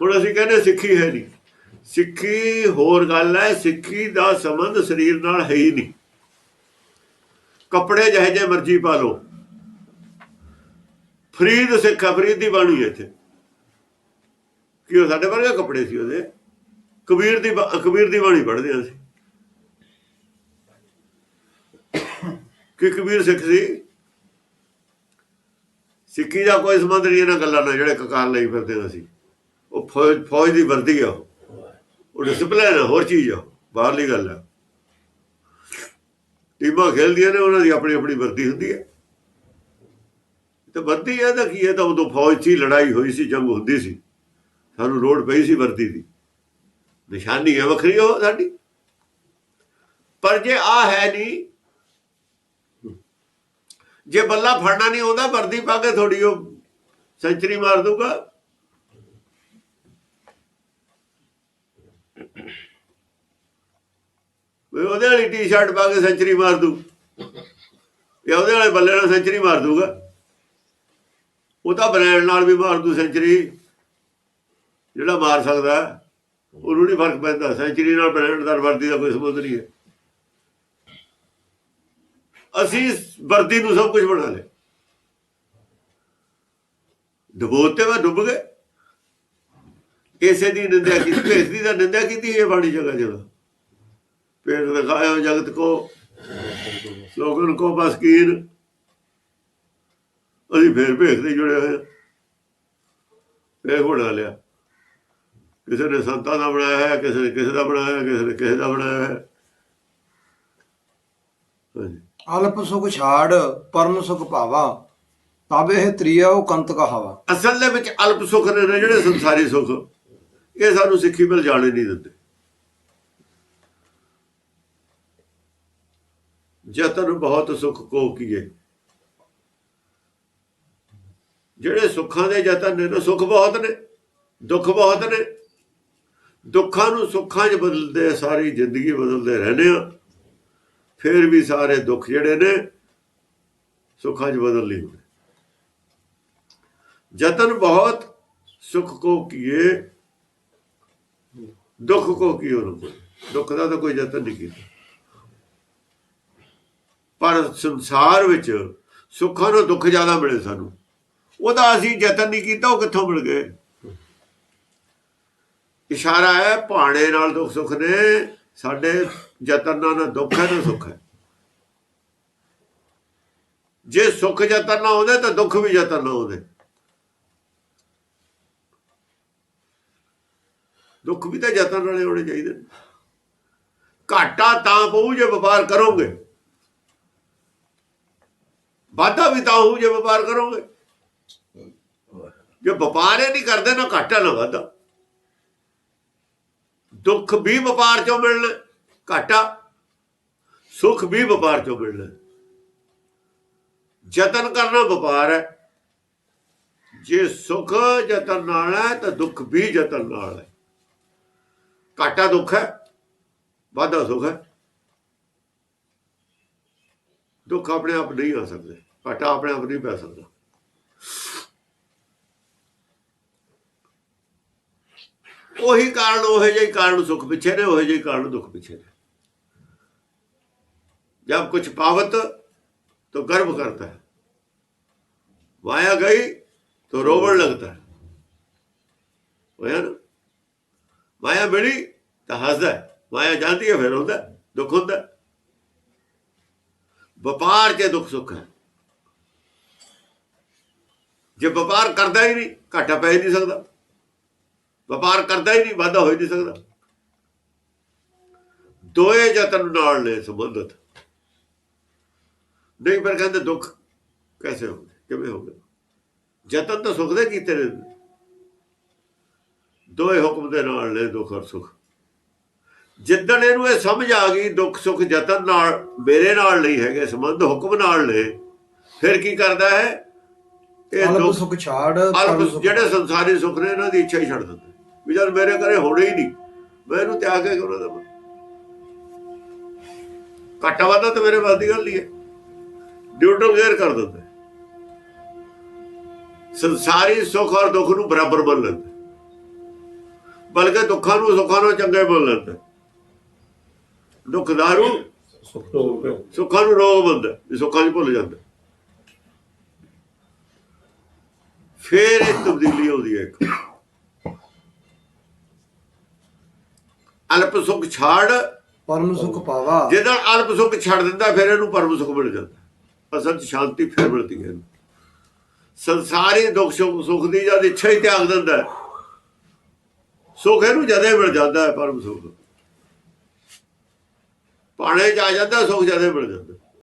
ਹੁਣ ਅਸੀਂ ਕਹਿੰਦੇ ਸਿੱਖੀ ਹੈ ਨਹੀਂ। ਸਿੱਖੀ ਹੋਰ ਗੱਲ ਹੈ, ਸਿੱਖੀ ਦਾ ਸੰਬੰਧ ਸਰੀਰ ਨਾਲ ਹੈ ਹੀ ਨਹੀਂ। ਕੱਪੜੇ ਜਿਹੇ ਜੇ ਮਰਜ਼ੀ ਪਾ ਲਓ। ਫਰੀਦ ਸਿੱਖ ਫਰੀਦ ਦੀ ਬਾਣੀ ਇੱਥੇ। ਕਿ ਉਹ ਸਾਡੇ ਵਰਗੇ ਕੱਪੜੇ ਸੀ ਉਹਦੇ। ਕਬੀਰ ਦੀ ਕਬੀਰ ਦੀ ਬਾਣੀ ਪੜ੍ਹਦੇ ਹਾਂ ਅਸੀਂ। ਕਿ ਕਬੀਰ ਸਿੱਖ ਸੀ। ਸਿੱਖੀ ਦਾ ਕੋਈ ਸੰਬੰਧ ਨਹੀਂ, ਇਹਨਾਂ ਗੱਲਾਂ ਨਾਲ ਜਿਹੜੇ ਕਕਾਰ ਲਈ ਫਿਰਦੇ ਹਾਂ ਅਸੀਂ। ਉਹ ਫੌਜ ਫੌਜ ਦੀ ਵਰਦੀ ਆ ਉਹ। ਡਿਸਪਲਿਨ ਹੋਰ ਚੀਜ਼ ਆ। ਬਾਹਰਲੀ ਗੱਲ ਆ। ਟੀਮਾਂ ਖੇਲਦੀਆਂ ਨੇ, ਉਹਨਾਂ ਦੀ ਆਪਣੀ ਆਪਣੀ ਵਰਦੀ ਹੁੰਦੀ ਹੈ ਤੇ ਵਰਦੀ ਇਹਦਾ ਕੀ ਹੈ ਤਾਂ ਉਦੋਂ ਫੌਜ ਸੀ ਲੜਾਈ ਹੋਈ ਸੀ, ਜੰਗ ਹੁੰਦੀ ਸੀ। ਸਾਨੂੰ ਲੋੜ ਪਈ ਸੀ ਵਰਦੀ ਦੀ। ਨਿਸ਼ਾਨੀ ਹੈ ਵੱਖਰੀ ਉਹ ਸਾਡੀ। ਪਰ ਜੇ ਆ ਹੈ ਨਹੀਂ, ਜੇ ਬੱਲਾ ਫੜਨਾ ਨਹੀਂ ਆਉਂਦਾ, ਵਰਦੀ ਪਾ ਕੇ ਥੋੜੀ ਉਹ ਸੈਂਚਰੀ ਮਾਰ ਦੂਗਾ ਵੀ ਉਹਦੇ ਵਾਲੀ ਟੀ-ਸ਼ਰਟ ਪਾ ਕੇ ਸੈਂਚਰੀ ਮਾਰ ਦੂ। ਇਹ ਉਹਦੇ ਵਾਲੇ ਬੱਲੇ ਨਾਲ ਸੈਂਚਰੀ ਮਾਰ ਦੂਗਾ। ਉਹ ਤਾਂ ਬ੍ਰੈਂਡ ਨਾਲ ਵੀ ਮਾਰ ਦੂ ਸੈਂਚਰੀ ਜਿਹੜਾ ਮਾਰ ਸਕਦਾ, ਉਹਨੂੰ ਨਹੀਂ ਫ਼ਰਕ ਪੈਂਦਾ। ਸੈਂਚਰੀ ਨਾਲ ਬ੍ਰਾਂਡ ਦਾ ਵਰਦੀ ਦਾ ਕੋਈ ਸੰਬੰਧ ਨਹੀਂ ਹੈ। ਅਸੀਂ ਵਰਦੀ ਨੂੰ ਸਭ ਕੁਝ ਬਣਾ ਲਿਆ। ਡਬੋਤੇ ਵਾ ਡੁੱਬ ਗਏ। ਇਸੇ ਦੀ ਨਿੰਦਿਆ ਕੀਤੀ ਭੇਸ ਦੀ ਤਾਂ ਨਿੰਦਿਆ ਕੀਤੀ, ਇਹ ਬਾਣੀ ਜਗ੍ਹਾ ਜਿਹੜਾ ਪੇਟ ਦਿਖਾਇਓ ਜਗਤ ਕੋ। ਲੋਗਨ ਕੋ ਬਸਕੀਨ ਅਸੀਂ ਫੇਰ ਭੇਖ ਦੇ ਜੁੜੇ ਹੋਏ। ਫੇਰ ਬਣਾ ਲਿਆ। ਕਿਸੇ ਨੇ ਸੰਤਾਂ ਦਾ ਬਣਾਇਆ ਹੈ ਕਿਸੇ ਨੇ ਕਿਸੇ ਦਾ ਬਣਾਇਆ ਕਿਸੇ ਨੇ ਕਿਸੇ ਦਾ ਬਣਾਇਆ ਹੈ ਅਲਪ ਸੁਖ ਛਾੜ ਪਰਮ ਸੁਖ ਭਾਵਾ। ਤਬ ਇਹ ਤ੍ਰਿਆ ਉਹ ਕੰਤ ਕਹਾਵਾ। ਅਸਲ ਦੇ ਵਿੱਚ ਅਲਪ ਸੁਖ ਨੇ ਨਾ ਜਿਹੜੇ ਸੰਸਾਰੀ ਸੁਖ ਇਹ ਸਾਨੂੰ ਸਿੱਖੀ ਮਿਲ ਜਾਣੇ ਨਹੀਂ ਦਿੰਦੇ। ਜਤਨ ਬਹੁਤ ਸੁਖ ਕੋ ਕੀਏ ਜਿਹੜੇ ਸੁੱਖਾਂ ਦੇ ਜਤਨ ਨੇ ਨਾ ਸੁਖ ਬਹੁਤ ਨੇ, ਦੁੱਖ ਬਹੁਤ ਨੇ, ਦੁੱਖਾਂ ਨੂੰ ਸੁੱਖਾਂ 'ਚ ਬਦਲਦੇ ਸਾਰੀ ਜ਼ਿੰਦਗੀ ਬਦਲਦੇ ਰਹਿੰਦੇ ਆ, ਫਿਰ ਵੀ ਸਾਰੇ ਦੁੱਖ ਜਿਹੜੇ ਨੇ, ਸੁੱਖਾਂ 'ਚ ਬਦਲ ਨਹੀਂ ਹੁੰਦੇ। ਜਤਨ ਬਹੁਤ ਸੁਖ ਕੋ ਕੀਏ ਦੁੱਖ ਕੋ ਕੀਓ ਨਾ ਦੁੱਖ ਦਾ ਤਾਂ ਕੋਈ ਜਤਨ ਨਹੀਂ ਕੀਤਾ। ਪਰ ਸੰਸਾਰ ਵਿੱਚ ਸੁੱਖਾਂ ਨੂੰ ਦੁੱਖ ਜ਼ਿਆਦਾ ਮਿਲੇ ਸਾਨੂੰ। ਉਹਦਾ ਅਸੀਂ ਯਤਨ ਨਹੀਂ ਕੀਤਾ, ਉਹ ਕਿੱਥੋਂ ਮਿਲ ਗਏ? ਇਸ਼ਾਰਾ ਹੈ, ਭਾਣੇ ਨਾਲ ਦੁੱਖ ਸੁੱਖ ਨੇ, ਸਾਡੇ ਯਤਨ ਨਾਲ ਨਾ ਦੁੱਖ ਹੈ, ਨਾ ਸੁੱਖ ਹੈ। ਜੇ ਸੁੱਖ ਯਤਨ ਨਾ ਹੁੰਦੇ ਤਾਂ ਦੁੱਖ ਵੀ ਯਤਨ ਨਾ ਹੁੰਦੇ ਦੁੱਖ ਵੀ ਤਾਂ ਯਤਨ ਵਾਲੇ ਹੋਣੇ ਚਾਹੀਦੇ ਨੇ। ਘਾਟਾ ਤਾਂ ਪਊ, ਜੇ ਵਪਾਰ ਕਰੋਗੇ। ਵਾਧਾ ਵੀ ਤਾਂ ਹੋਊ ਜੇ ਵਪਾਰ ਕਰੋਗੇ। ਜੇ ਵਪਾਰ ਹੀ ਨਹੀਂ ਕਰਦੇ ਨਾ ਘਾਟਾ ਨਾ ਵਾਧਾ ਦੁੱਖ ਵੀ ਵਪਾਰ ਚੋਂ ਮਿਲਣਾ, ਘਾਟਾ ਸੁੱਖ ਵੀ ਵਪਾਰ ਚੋਂ ਮਿਲਣਾ। ਯਤਨ ਕਰਨਾ ਵਪਾਰ ਹੈ। ਜੇ ਸੁੱਖ ਯਤਨ ਨਾਲ ਹੈ, ਤਾਂ ਦੁੱਖ ਵੀ ਯਤਨ ਨਾਲ ਹੈ। ਘਾਟਾ ਦੁੱਖ ਹੈ, ਵਾਧਾ ਸੁੱਖ ਹੈ। ਦੁੱਖ ਆਪਣੇ ਆਪ ਨਹੀਂ ਆ ਸਕਦੇ। ਘਾਟਾ ਆਪਣੇ ਆਪ ਨਹੀਂ ਪੈ ਸਕਦਾ ਉਹੀ ਕਾਰਨ ਉਹ ਜਿਹੇ ਕਾਰਨ ਸੁੱਖ ਪਿੱਛੇ ਨੇ ਉਹ ਜਿਹੇ ਕਾਰਨ ਦੁੱਖ ਪਿੱਛੇ ਨੇ जब कुछ पावत तो गर्व करता है माया गई तो रोवण लगता है ਹੋਇਆ ਨਾ ਮਾਇਆ ਮਿਲੀ ਤਾਂ ਹੱਸਦਾ ਹੈ। ਮਾਇਆ ਜਾਂਦੀ ਹੈ ਫਿਰ ਹੁੰਦਾ ਹੈ, ਦੁੱਖ ਹੁੰਦਾ ਹੈ। ਵਪਾਰ 'ਚ ਦੁੱਖ ਸੁੱਖ ਹੈ ਜੇ ਵਪਾਰ ਕਰਦਾ ਹੀ ਨਹੀਂ, ਘਾਟਾ ਪੈ ਹੀ ਨਹੀਂ ਸਕਦਾ। ਵਪਾਰ ਕਰਦਾ ਹੀ ਨਹੀਂ, ਵਾਧਾ ਹੋ ਹੀ ਨਹੀਂ ਸਕਦਾ। ਦੋਏ ਯਤਨ ਨਾਲ ਨੇ ਸੰਬੰਧਤ। ਨਹੀਂ ਪਰ ਕਹਿੰਦੇ ਦੁੱਖ ਕੈਸੇ ਹੋ ਗਏ? ਕਿਵੇਂ ਹੋ ਗਏ? ਯਤਨ ਤਾਂ ਸੁਖ ਦੇ ਕੀਤੇ ਨੇ। ਦੋਏ ਹੁਕਮ ਦੇ ਨਾਲ ਨੇ ਦੁੱਖ ਔਰ ਸੁਖ। ਜਿੱਦਣ ਇਹਨੂੰ ਇਹ ਸਮਝ ਆ ਗਈ, ਦੁੱਖ ਸੁਖ ਯਤਨ ਨਾਲ, ਮੇਰੇ ਨਾਲ ਨਹੀਂ ਹੈਗੇ, ਸੰਬੰਧ ਹੁਕਮ ਨਾਲ ਨੇ, ਫਿਰ ਕੀ ਕਰਦਾ ਹੈ? ਇਹ ਅਲਪ ਦੁੱਖ ਸੁਖ ਛਾੜ ਅਲਪ ਜਿਹੜੇ ਸੰਸਾਰੀ ਸੁਖ ਨੇ ਇਹਨਾਂ ਦੀ ਇੱਛਾ ਹੀ ਛੱਡ ਦਿੰਦੇ। ਵੀ ਜਦ ਮੇਰੇ ਘਰੇ ਹੋਣੇ ਹੀ ਨਹੀਂ। ਮੈਂ ਇਹਨੂੰ ਤਿਆਗ ਕੇ ਕਿਉਂ ਨਾ ਦੇਵਾਂ? ਘਾਟਾ ਵਾਧਾ ਤਾਂ ਮੇਰੇ ਵੱਲ ਦੀ ਗੱਲ ਹੀ ਹੈ। ਨਿਊਟਰਲ ਗੇਅਰ ਕਰ ਦਿੰਦੇ। ਸੰਸਾਰੀ ਸੁੱਖ ਔਰ ਦੁੱਖ ਨੂੰ ਬਰਾਬਰ ਮੰਨ ਲੈਂਦੇ। ਬਲਕਿ ਦੁੱਖਾਂ ਨੂੰ ਸੁੱਖਾਂ ਨੂੰ ਚੰਗੇ ਬੋਲ ਲੈਂਦਾ। ਦੁੱਖਦਾਰੂ ਸੁਖ ਤੋਂ ਸੁੱਖਾਂ ਨੂੰ ਰੋਗ ਬੰਦਾ ਇਹ ਸੁੱਖਾਂ 'ਚ ਭੁੱਲ ਜਾਂਦਾ। ਫੇਰ ਇਹ ਤਬਦੀਲੀ ਆਉਂਦੀ ਹੈ ਇੱਕ। ਅਲਪ ਸੁਖ ਛਾੜ। ਪਰਮ ਸੁਖ ਪਾਵਾ। ਜਿਹਦਾ ਅਲਪ ਸੁਖ ਛੱਡ ਦਿੰਦਾ ਫਿਰ ਇਹਨੂੰ ਪਰਮ ਸੁਖ ਮਿਲ ਜਾਂਦਾ। ਅਸਲ 'ਚ ਸ਼ਾਂਤੀ ਫਿਰ ਮਿਲਦੀ ਹੈ। ਸੰਸਾਰੀ ਦੁੱਖ ਸੁੱਖ ਦੀ ਜਦ ਇੱਛਾ ਹੀ ਤਿਆਗ ਦਿੰਦਾ ਸੁਖ ਇਹਨੂੰ ਜਦੇ ਮਿਲ ਜਾਂਦਾ ਹੈ ਪਰਮ ਸੁਖ। ਪਾਣੇ ਚ ਆ ਜਾਂਦਾ ਸੁਖ ਜਦੇ ਮਿਲ ਜਾਂਦਾ